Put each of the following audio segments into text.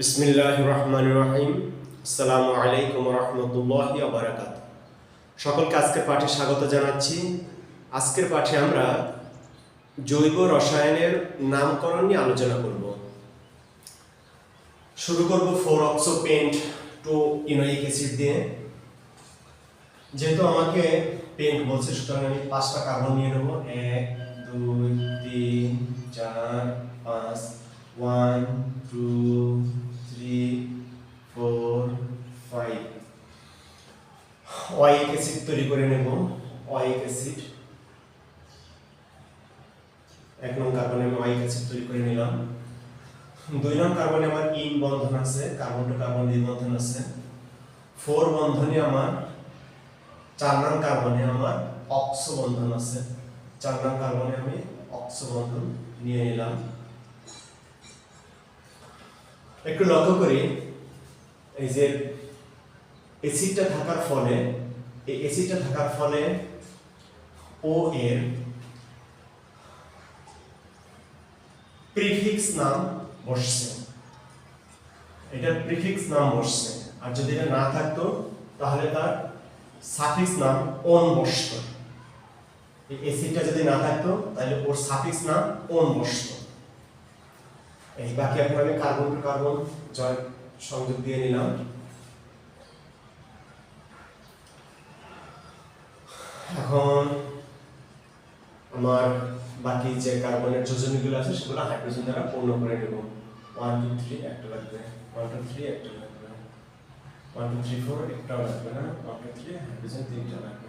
বিসমিল্লাহ রহমান রহিম আসসালামু আলাইকুম রহমতুল্লাহ বারাকাত সকলকে আজকের পাঠে স্বাগত জানাচ্ছি। আজকের পাঠে আমরা জৈব রসায়নের নামকরণ নিয়ে আলোচনা করব। শুরু করব four oxo pent two enoic acid দিয়ে। যেহেতু আমাকে পেন্ট বলছে, সুতরাং আমি পাঁচটা কার্বন নিয়ে নেব। এক, দুই, তিন, চার, পাঁচ, one, two three four five oic acid তৈরি করে নেব। Oic acid. এক নং কার্বনে আমি অয়েক অ্যাসিড তৈরি করে নিলাম। দুই নং কার্বনে আমার ইন বন্ধন আছে কার্বন টু কার্বন দ্বি বন্ধন আছে। ফোর বন্ধনে আমার, চার নং কার্বনে আমার অক্স বন্ধন আছে। চার নং কার্বনে আমি অক্স বন্ধন নিয়ে নিলাম। একটু লক্ষ্য করি, এই যে এসিডটা থাকার ফলে এই এসিডটা থাকার ফলে ও এর প্রিফিক্স নাম বসছে। এটা প্রিফিক্স নাম বসছে। আর যদি এটা না থাকতো, তাহলে তার সাফিক্স নাম ওন বসতো। এই এসিডটা যদি না থাকতো, তাহলে ওর সাফিক্স নাম ওন বসতো। এই বাকি এখন আমি কার্বন টু কার্বন জয় সংযোগ দিয়ে নিলাম। এখন আমার বাকি যে কার্বনের যোজনীগুলো আছে, সেগুলো হাইড্রোজেন দ্বারা পূর্ণ করে নেব। ওয়ান টু থ্রি একটা লাগবে। ওয়ান টু থ্রি একটা লাগবে। ওয়ান টু থ্রি ফোর একটাও লাগবে না। ওয়ান টু থ্রি হাইড্রোজেন তিনটা লাগবে।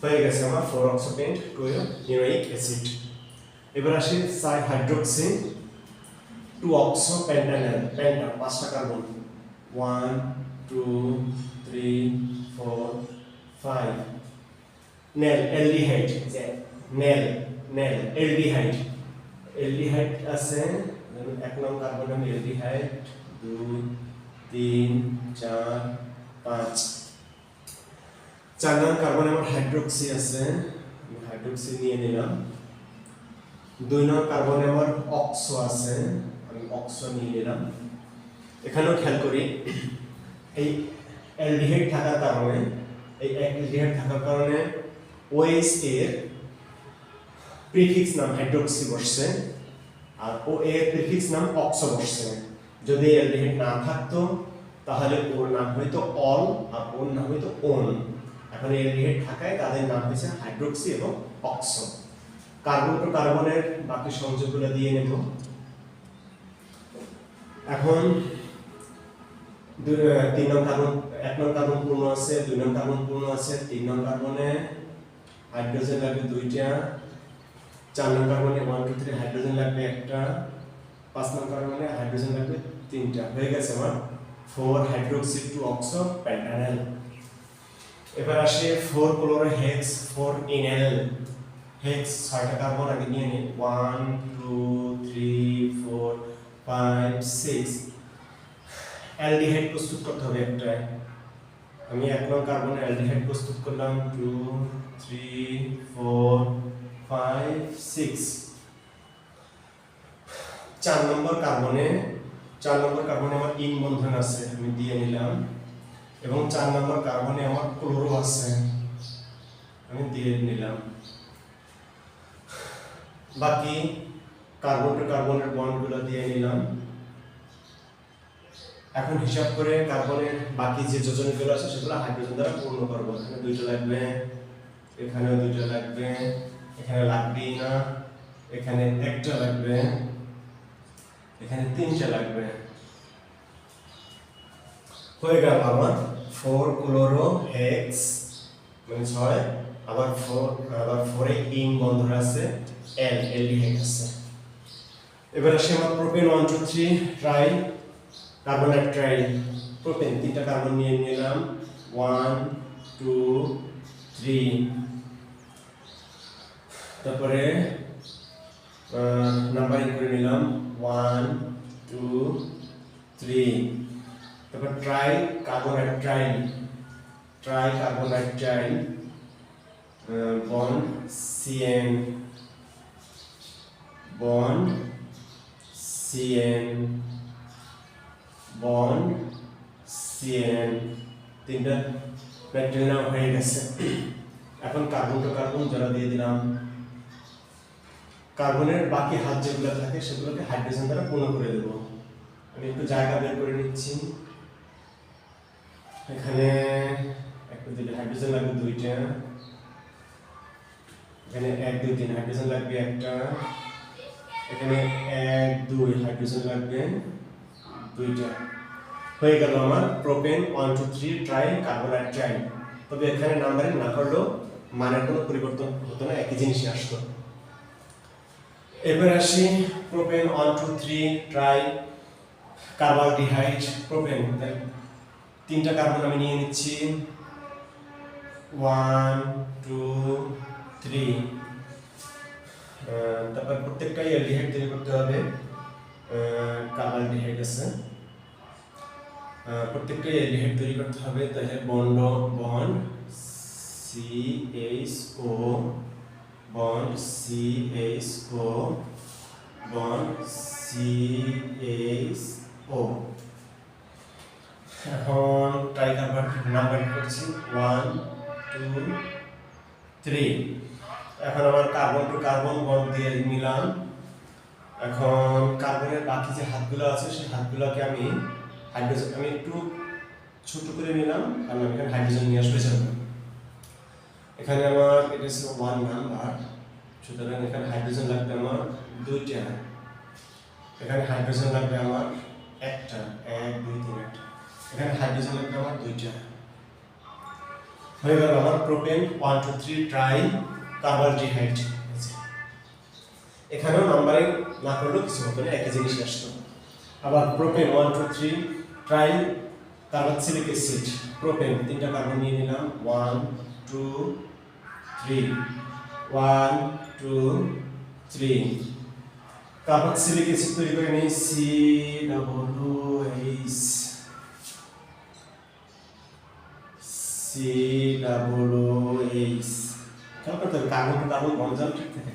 হয়ে গেছে আমার four oxopent two uric acid এবার আসি সাই hydroxy two oxo pentanal penta পাঁচটা carbon one two three four five nail aldehyde যে নেল নেল এলডিহাইড এলডিহাইড আছে এক নং কার্বন আমি এলডিহাইড দুই তিন চার পাঁচ। চার নং কার্বন আমার হাইড্রোক্সি আছে হাইড্রোক্সি নিয়ে নিলাম। দুই নং কার্বনে আমার অক্সো আছে আমি অক্সো নিয়ে নিলাম। এখানেও খেয়াল করি এই অ্যালডিহাইড থাকার কারণে এই অ্যালডিহাইড থাকার কারণে ওএস এর প্রিফিক্স নাম হাইড্রোক্সি বসছে আর ও এর প্রিফিক্স নাম অক্সো বসছে যদি অ্যালডিহাইড না থাকতো, তাহলে ওর নাম হইতো অল আর ওর নাম হইতো ওন এখন অ্যালডিহাইড থাকায় তাদের নাম হয়েছে হাইড্রোক্সি এবং অক্সো কার্বন টু কার্বনের বাকি সংযোগগুলো দিয়ে নেব। এখন তিন নং কার্বন এক নং কার্বন পূর্ণ আছে, দুই নং কার্বন পূর্ণ আছে, তিন নং কার্বনে হাইড্রোজেন লাগবে দুইটা, চার নং কার্বনে ওয়ান টু থ্রি হাইড্রোজেন লাগবে একটা, পাঁচ নং কার্বনে হাইড্রোজেন লাগবে তিনটা। হয়ে গেছে আমার four hydroxy two oxo pentanal এবার আসে four chloro hex four enal hex ছয়টা কার্বন আগে নিয়ে নিই one two three four five six aldehyde প্রস্তুত করতে হবে একটা আমি এক নং কার্বনে অ্যালডিহাইড প্রস্তুত করলাম। Two three four five six চার নম্বর কার্বনে চার নম্বর কার্বনে আমার ইন বন্ধন আছে, আমি দিয়ে নিলাম। এবং চার নম্বর কার্বনে আমার ক্লোরো আছে, আমি দিয়ে নিলাম। বাকি কার্বন টু কার্বনের বন্ডগুলো দিয়ে নিলাম। এখন হিসাব করে কার্বনের বাকি যে যোজনগুলো আছে সেগুলো হাইড্রোজেন দ্বারা পূর্ণ করব। এখানে দুইটা লাগবে, এখানেও দুইটা লাগবে, এখানে লাগবেই না, এখানে একটা লাগবে, এখানে তিনটা লাগবে। হয়ে গেল আমার ফোর ক্লোরো হেক্স মানে ছয়, আবার ফোর আবার ফোরে ইন বন্ধ আছে এল এলডিহাইড আছে। এবার আসে আমার propane one two three tri কার্বনের ট্রাই প্রোপেন তিনটা কার্বন নিয়ে নিলাম। ওয়ান টু থ্রি তারপরে নাম্বারিং করে নিলাম। ওয়ান টু থ্রি তারপর ট্রাই কার্বনের ট্রাই কার্বনের tri bond CN bond CN bond CN তিনটা ব্যাকটেরিয়া নাম হয়ে গেছে। এখন কার্বন টু কার্বন যারা দিয়ে দিলাম। কার্বনের বাকি হাত যেগুলো থাকে, সেগুলোকে হাইড্রোজেন দ্বারা পূর্ণ করে দেবো। আমি একটু জায়গা বের করে নিচ্ছি। এখানে একটু দিলে হাইড্রোজেন লাগবে, দুইটা। এখানে এক, দুই, তিন হাইড্রোজেন লাগবে একটা। এখানে এক, দুই হাইড্রোজেন লাগবে। দুইটা। হয়ে গেল আমার propane one two three tri carbonitrile tri তবে এখানে নাম্বারিং না করলেও মানের কোনো পরিবর্তন হতো না, একই জিনিসই আসতো। এবার আসি propane one two three tri carbaldehyde propane তিনটা কার্বন আমি নিয়ে নিচ্ছি। ওয়ান টু থ্রি তারপর প্রত্যেকটাই অ্যালডিহাইড তৈরি করতে হবে। কার্বালডিহাইড আছে প্রত্যেকটা অ্যালডিহাইড তৈরি করতে হবে। তাহলে bond bond C H O bond C H O bond C H O এখন কার্বন নাম্বার করছি। ওয়ান টু থ্রি এখন আমার কার্বন টু কার্বন বন্ড দিয়ে নিলাম। এখন কার্বনের বাকি যে হাতগুলো আছে, সেই হাতগুলোকে আমি হাইড্রোজেন আমি একটু ছোট করে নিলাম, কারণ আমি এখানে হাইড্রোজেন নিয়ে আসবে এখানে আমার এটা হচ্ছে ওয়ান নাম্বার সুতরাং এখানে হাইড্রোজেন লাগবে আমার দুইটা। এখানে হাইড্রোজেন লাগবে আমার একটা, এক, দুই, তিন, একটা। এখানে হাইড্রোজেন লাগবে আমার দুইটা। হয়ে গেল আমার propane one two three tri carbaldehyde এখানেও নাম্বারিং না করলেও কিছু হতো না, একই জিনিস আসতো। আবার propane one two three tri carboxylic acid propane তিনটা কার্বন নিয়ে নিলাম। One two three one two three carboxylic acid তৈরি করে নিই C double H C double H খেয়াল করতে হবে কার্বন কার্বন বন্ধ ঠিক থাকে।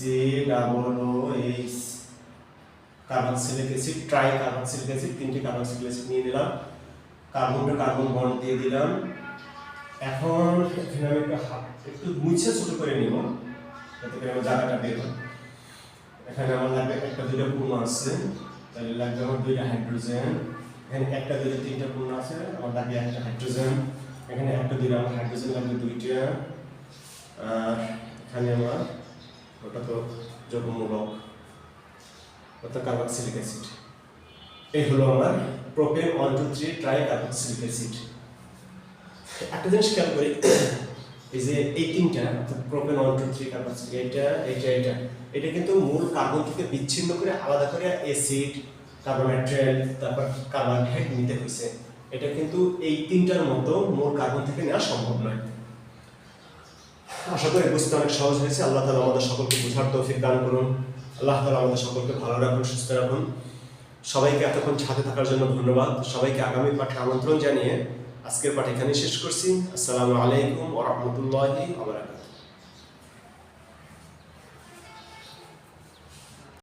C double H carboxylic acid tri carboxylic acid, তিনটে কার্বক্সিলিক অ্যাসিড নিয়ে দিলাম কার্বন টু কার্বন বন্ড দিয়ে দিলাম। এখন এখানে আমি একটু একটু মুছে ছোট করে নিব, যাতে করে আমার জায়গাটা বের হয়। এখানে আমার লাগবে একটা দুইটা পূর্ণ আছে, তাহলে লাগবে আমার দুইটা হাইড্রোজেন। এখানে একটা, দুইটা, তিনটা পূর্ণ আছে, আমার লাগবে একটা হাইড্রোজেন। এখানে একটা, দুইটা, আমার হাইড্রোজেন লাগবে দুইটা। আর এখানে আমার ওটা তো যৌগমূলক অর্থাৎ কার্বক্সিলিক অ্যাসিড। এই হলো আমার propane one two three tri carboxylic acid একটা জিনিস খেয়াল করি, এই যে এই তিনটা, অর্থাৎ propane one two three carboxylic এটা এটা এটা এটা কিন্তু মূল কার্বন থেকে বিচ্ছিন্ন করে আলাদা করে অ্যাসিড কার্বোনাইট্রেট তারপর কার্বনহাইড্রেট নিতে হয়েছে। এটা কিন্তু এই তিনটার মতো মূল কার্বন থেকে নেওয়া সম্ভব নয়। আশা করি বুঝতে অনেক সহজ হয়েছে। আল্লাহ তালা আমাদের সকলকে বোঝার তৌফিক দান করুন। আল্লাহ তালা আমাদের সকলকে ভালো রাখুন, সুস্থ রাখুন। সবাইকে এতক্ষণ সাথে থাকার জন্য ধন্যবাদ। সবাইকে আগামী পাঠে আমন্ত্রণ জানিয়ে আজকের পাঠ এখানে শেষ করছি। আসসালামু আলাইকুম ওরহমতুল্লাহি আবরাকাত